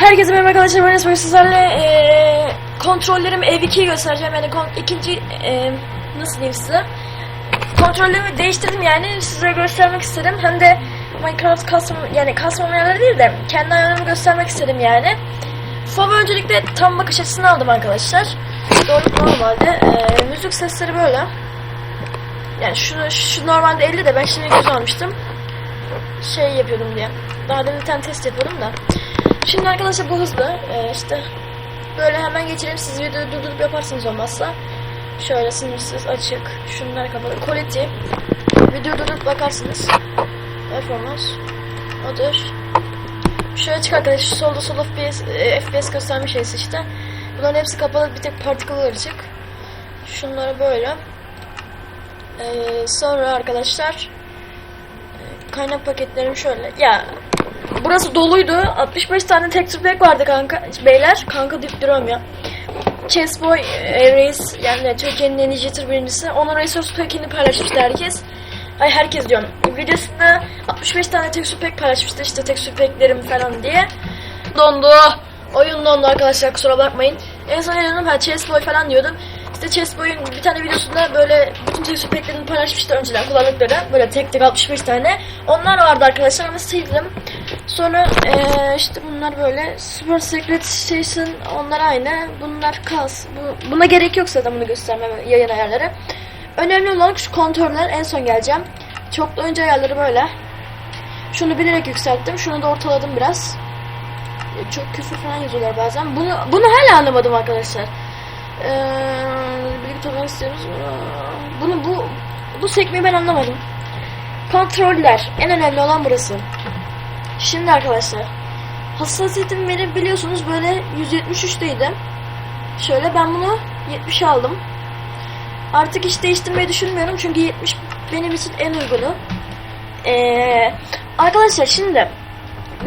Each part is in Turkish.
Herkese merhaba arkadaşlar ben Esmer. Sizlerle eee kontrollerimi ev 2'yi göstereceğim. Yani kon- ikinci eee, nasıl diyeyim size? Kontrollerimi değiştirdim yani. Size göstermek istedim. Hem de Minecraft kasma yani kasmama yerleri değil de kendi ayarlarımı göstermek istedim yani. Fava öncelikle tam bakış açısını aldım arkadaşlar. Doğru normalde eee, müzik sesleri böyle. Yani şu, şu normalde 50 de ben şimdi göz almıştım. Şey yapıyordum diye. Daha demin test yapıyordum da Şimdi arkadaşlar bu hızlı ee, işte böyle hemen geçelim. Siz videoyu durdurup yaparsınız olmazsa. Şöyle sınırsız açık şunlar kapalı. Quality. Video durdurup bakarsınız. Performans. Odur. Şöyle çık arkadaşlar solda sol FPS, e, FPS gösterme şeysi işte. Bunların hepsi kapalı bir tek partiküller açık şunları böyle. Ee, sonra arkadaşlar e, kaynak paketlerim şöyle. Ya Burası doluydu. 65 tane texture pack vardı kanka. Beyler kanka deyip duruyorum ya. Chessboy e, Reis yani Türkiye'nin en iyi jitter birincisi. Onun resource pack'ini paylaşmıştı herkes. Ay herkes diyorum. Videosunda 65 tane texture pack paylaşmıştı işte texture pack'lerim falan diye. Dondu. Oyun dondu arkadaşlar kusura bakmayın. En son yanım ha Chessboy falan diyordum. İşte Chessboy'un bir tane videosunda böyle bütün texture pack'lerini paylaşmıştı önceden kullandıkları. Böyle tek tek 65 tane. Onlar vardı arkadaşlar ama sildim. Sonra eee, işte bunlar böyle Super Secret Station onlar aynı. Bunlar kas. Bu, buna gerek yok zaten bunu göstermem yayın ayarları. Önemli olan şu kontörler en son geleceğim. Çok da önce ayarları böyle. Şunu bilerek yükselttim. Şunu da ortaladım biraz. E, Çok küfür falan yazıyorlar bazen. Bunu bunu hala anlamadım arkadaşlar. Eee bilgi toplamak istiyoruz. Bunu bu bu sekmeyi ben anlamadım. Kontroller. En önemli olan burası. Şimdi arkadaşlar hassasiyetim benim biliyorsunuz böyle 173'teydi. Şöyle ben bunu 70 aldım. Artık hiç değiştirmeyi düşünmüyorum çünkü 70 benim için en uygunu. Ee, arkadaşlar şimdi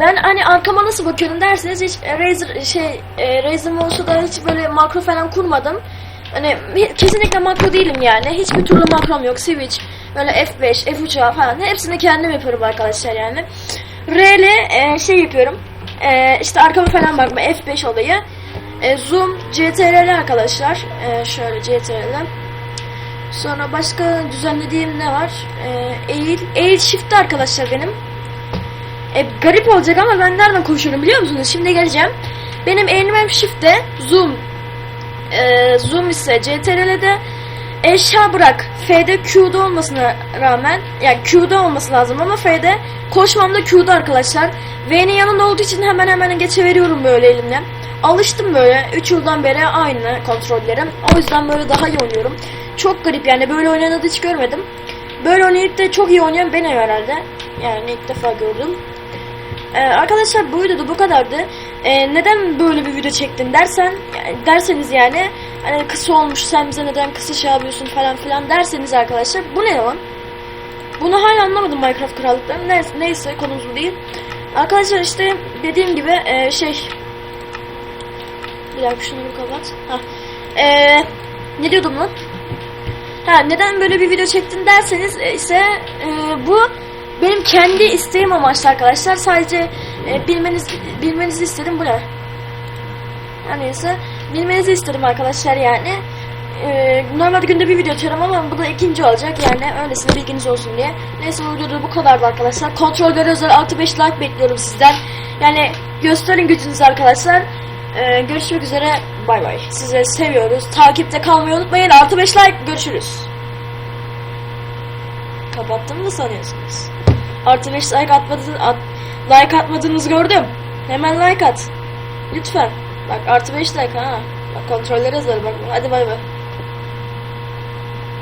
ben hani arkama nasıl bakıyorum derseniz hiç Razer şey e, Razer Mouse'da hiç böyle makro falan kurmadım. Hani kesinlikle makro değilim yani. Hiçbir türlü makrom yok. Switch, böyle F5, F3 falan hepsini kendim yapıyorum arkadaşlar yani. R ile e, şey yapıyorum. E, işte arkama falan bakma F5 olayı. E, zoom, CTRL arkadaşlar. E, şöyle CTRL. Sonra başka düzenlediğim ne var? E, eğil, eğil shift arkadaşlar benim. E, garip olacak ama ben nereden konuşuyorum biliyor musunuz? Şimdi geleceğim. Benim eğilmem shift'te zoom, e, zoom ise CTRL'de eşya bırak. F'de Q'da olmasına rağmen yani Q'da olması lazım ama F'de koşmamda Q'da arkadaşlar. V'nin yanında olduğu için hemen hemen geçiveriyorum böyle elimle. Alıştım böyle 3 yıldan beri aynı kontrollerim. O yüzden böyle daha iyi oynuyorum. Çok garip yani böyle oynayanı hiç görmedim. Böyle oynayıp da çok iyi oynayan benim herhalde. Yani ilk defa gördüm. Ee, arkadaşlar bu videoda bu kadardı. Ee, neden böyle bir video çektin dersen derseniz yani hani kısa olmuş sen bize neden kısa şey yapıyorsun falan filan derseniz arkadaşlar bu ne lan? Bunu hala anlamadım Minecraft krallıklarını. Neyse, neyse konumuz bu değil. Arkadaşlar işte dediğim gibi e, şey bir dakika bir kapat. Ha. Ee, ne diyordum lan? Ha neden böyle bir video çektin derseniz e, ise e, bu benim kendi isteğim amaçlı arkadaşlar. Sadece e, bilmeniz bilmenizi istedim bu ne? Her neyse bilmenizi istedim arkadaşlar yani. E, normalde günde bir video atıyorum ama bu da ikinci olacak yani öylesine bilginiz olsun diye. Neyse bu videoda bu kadardı arkadaşlar. Kontrolleri özel artı 5 like bekliyorum sizden. Yani gösterin gücünüzü arkadaşlar. E, görüşmek üzere. Bay bay. Sizi seviyoruz. Takipte kalmayı unutmayın. Artı 5 like. Görüşürüz. Kapattım mı sanıyorsunuz? Artı 5 like atmadığınız, at, like atmadığınızı gördüm. Hemen like at. Lütfen. Bak artı 5 like ha. Bak kontrolleri yazarım bak. Hadi bay bay.